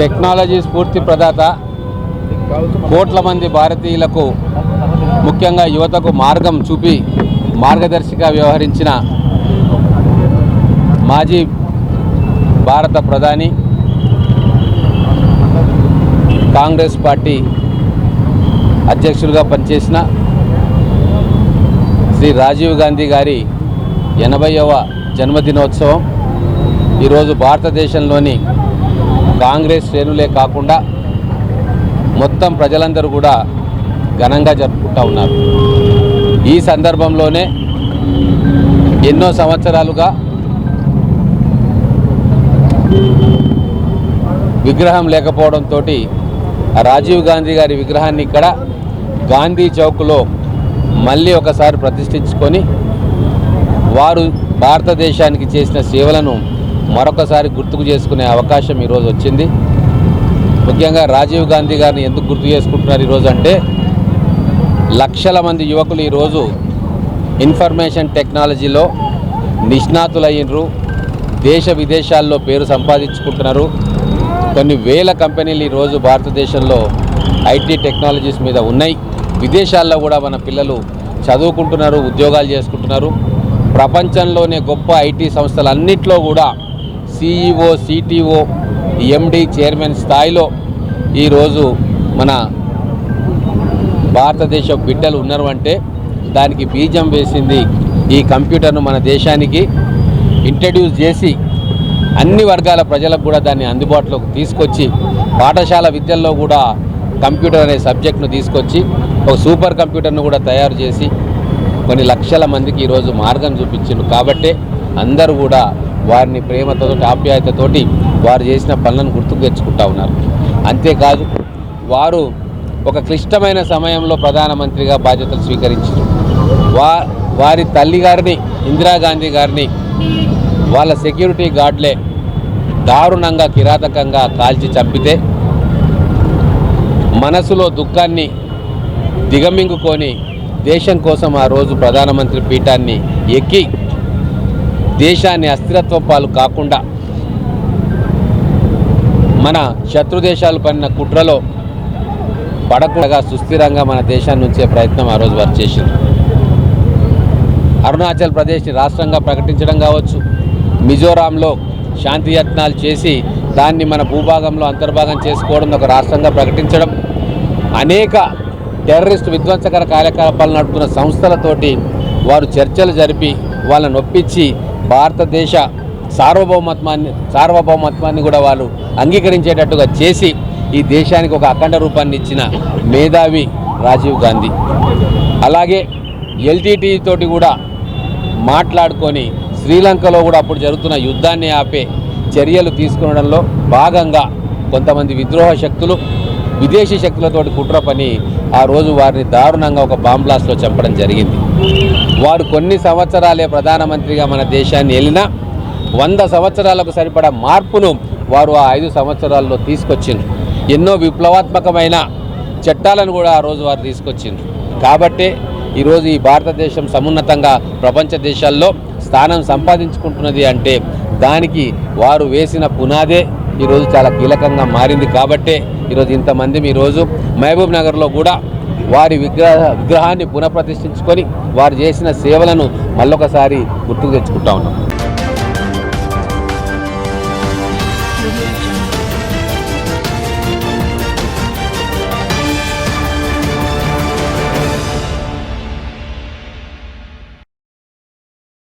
Technology స్ఫూర్తి ప్రదాత కోట్ల మంది భారతీయులకు ముఖ్యంగా యువతకు మార్గం చూపి మార్గదర్శిగా వ్యవహరించిన మాజీ భారత ప్రధాని కాంగ్రెస్ పార్టీ అధ్యక్షులుగా పనిచేసిన శ్రీ రాజీవ్ గాంధీ గారి ఎనభైవ జన్మదినోత్సవం. ఈరోజు భారతదేశంలోని కాంగ్రెస్ శ్రేణులే కాకుండా మొత్తం ప్రజలందరూ కూడా ఘనంగా జరుపుకుంటూ ఉన్నారు. ఈ సందర్భంలోనే ఎన్నో సంవత్సరాలుగా విగ్రహం లేకపోవడంతో రాజీవ్ గాంధీ గారి విగ్రహాన్ని ఇక్కడ గాంధీ చౌక్లో మళ్ళీ ఒకసారి ప్రతిష్ఠించుకొని వారు భారతదేశానికి చేసిన సేవలను మరొకసారి గుర్తుకు చేసుకునే అవకాశం ఈరోజు వచ్చింది. ముఖ్యంగా రాజీవ్ గాంధీ గారిని ఎందుకు గుర్తు చేసుకుంటున్నారు ఈరోజు అంటే లక్షల మంది యువకులు ఈరోజు ఇన్ఫర్మేషన్ టెక్నాలజీలో నిష్ణాతులయ్యినరు. దేశ విదేశాల్లో పేరు సంపాదించుకుంటున్నారు. కొన్ని వేల కంపెనీలు ఈరోజు భారతదేశంలో ఐటీ టెక్నాలజీస్ మీద ఉన్నాయి. విదేశాల్లో కూడా మన పిల్లలు చదువుకుంటున్నారు ఉద్యోగాలు చేసుకుంటున్నారు. ప్రపంచంలోనే గొప్ప ఐటీ సంస్థలన్నింటిలో కూడా సిఈఓ సిటీఓ ఎండి చైర్మన్ స్థాయిలో ఈరోజు మన భారతదేశ బిడ్డలు ఉన్నారు అంటే దానికి బీజం వేసింది ఈ కంప్యూటర్ను మన దేశానికి ఇంట్రడ్యూస్ చేసి అన్ని వర్గాల ప్రజలకు కూడా దాన్ని అందుబాటులోకి తీసుకొచ్చి పాఠశాల విద్యల్లో కూడా కంప్యూటర్ అనే సబ్జెక్ట్ను తీసుకొచ్చి ఒక సూపర్ కంప్యూటర్ను కూడా తయారు చేసి కొన్ని లక్షల మందికి ఈరోజు మార్గం చూపించిండు. కాబట్టే అందరూ కూడా వారిని ప్రేమతో ఆప్యాయతతోటి వారు చేసిన పనులను గుర్తుకు తెచ్చుకుంటా ఉన్నారు. అంతేకాదు వారు ఒక క్లిష్టమైన సమయంలో ప్రధానమంత్రిగా బాధ్యతలు స్వీకరించారు. వా వారి తల్లి గారిని ఇందిరాగాంధీ గారిని వాళ్ళ సెక్యూరిటీ గార్డ్లే దారుణంగా కిరాతకంగా కాల్చి చంపితే మనసులో దుఃఖాన్ని దిగమింగుకొని దేశం కోసం ఆ రోజు ప్రధానమంత్రి పీఠాన్ని ఎక్కి దేశాన్ని అస్థిరత్వ పాలు కాకుండా మన శత్రు దేశాలు పడిన కుట్రలో పడకుండా సుస్థిరంగా మన దేశాన్ని ఉంచే ప్రయత్నం ఆ రోజు వారు చేసింది అరుణాచల్ ప్రదేశ్ని రాష్ట్రంగా ప్రకటించడం కావచ్చు మిజోరాంలో శాంతి యత్నాలు చేసి దాన్ని మన భూభాగంలో అంతర్భాగం చేసుకోవడం ఒక రాష్ట్రంగా ప్రకటించడం అనేక టెర్రరిస్ట్ విధ్వంసకర కార్యకలాపాలు నడుపుతున్న సంస్థలతోటి వారు చర్చలు జరిపి వాళ్ళని ఒప్పించి భారతదేశ సార్వభౌమత్వాన్ని సార్వభౌమత్వాన్ని కూడా వాళ్ళు అంగీకరించేటట్టుగా చేసి ఈ దేశానికి ఒక అఖండ రూపాన్ని ఇచ్చిన మేధావి రాజీవ్ గాంధీ. అలాగే ఎల్టీటీ తోటి కూడా మాట్లాడుకొని శ్రీలంకలో కూడా అప్పుడు జరుగుతున్న యుద్ధాన్ని ఆపే చర్యలు తీసుకునడంలో భాగంగా కొంతమంది విద్రోహ శక్తులు విదేశీ శక్తులతోటి కుట్ర పని ఆ రోజు వారిని దారుణంగా ఒక బాంబ్లాస్ట్లో చంపడం జరిగింది. వారు కొన్ని సంవత్సరాలే ప్రధానమంత్రిగా మన దేశాన్ని వెళ్ళినా వంద సంవత్సరాలకు సరిపడా మార్పును వారు ఆ ఐదు సంవత్సరాల్లో తీసుకొచ్చిండ్రు. ఎన్నో విప్లవాత్మకమైన చట్టాలను కూడా ఆ రోజు వారు తీసుకొచ్చిండ్రు. కాబట్టే ఈరోజు ఈ భారతదేశం సమున్నతంగా ప్రపంచ దేశాల్లో స్థానం సంపాదించుకుంటున్నది అంటే దానికి వారు వేసిన పునాదే ఈరోజు చాలా కీలకంగా మారింది కాబట్టే ఈరోజు ఇంతమంది ఈరోజు మహబూబ్ నగర్లో కూడా వారి విగ్రహ విగ్రహాన్ని పునఃప్రతిష్ఠించుకొని వారు చేసిన సేవలను మళ్ళొకసారి గుర్తుకు తెచ్చుకుంటా ఉన్నాం.